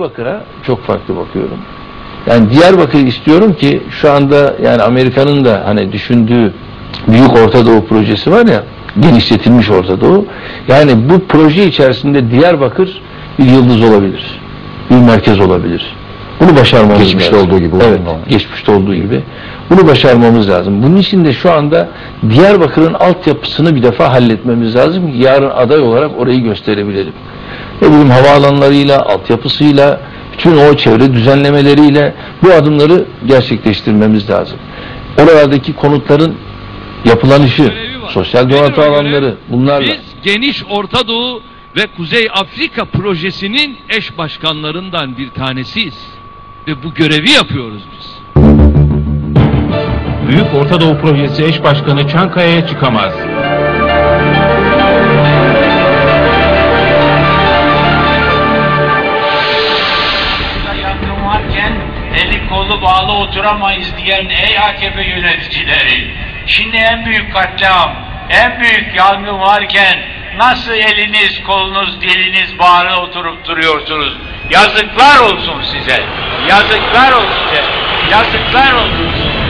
Diyarbakır'a çok farklı bakıyorum. Yani Diyarbakır'ı istiyorum ki şu anda yani Amerika'nın da hani düşündüğü Büyük Orta Doğu projesi var ya genişletilmiş Orta Doğu. Yani bu proje içerisinde Diyarbakır bir yıldız olabilir. Bir merkez olabilir. Bunu başarmamız Geçmişte lazım. olduğu gibi. Evet, geçmişte olduğu gibi. Bunu başarmamız lazım. Bunun için de şu anda Diyarbakır'ın altyapısını bir defa halletmemiz lazım ki yarın aday olarak orayı gösterebilelim. Ne bileyim havaalanlarıyla, altyapısıyla, bütün o çevre düzenlemeleriyle bu adımları gerçekleştirmemiz lazım. Oralardaki konutların yapılanışı, sosyal donatı alanları bunlarla. Biz geniş Orta Doğu ve Kuzey Afrika projesinin eş başkanlarından bir tanesiyiz. Ve bu görevi yapıyoruz biz. Büyük Orta Doğu Projesi eş başkanı Çankaya'ya çıkamaz. Varken eli kolu bağlı oturamayız diyen ey AKP yöneticileri. Şimdi en büyük katliam, en büyük yangın varken nasıl eliniz, kolunuz, diliniz bağlı oturup duruyorsunuz? Yazıklar olsun size. Yazıklar olsun size. Yazıklar olsun size.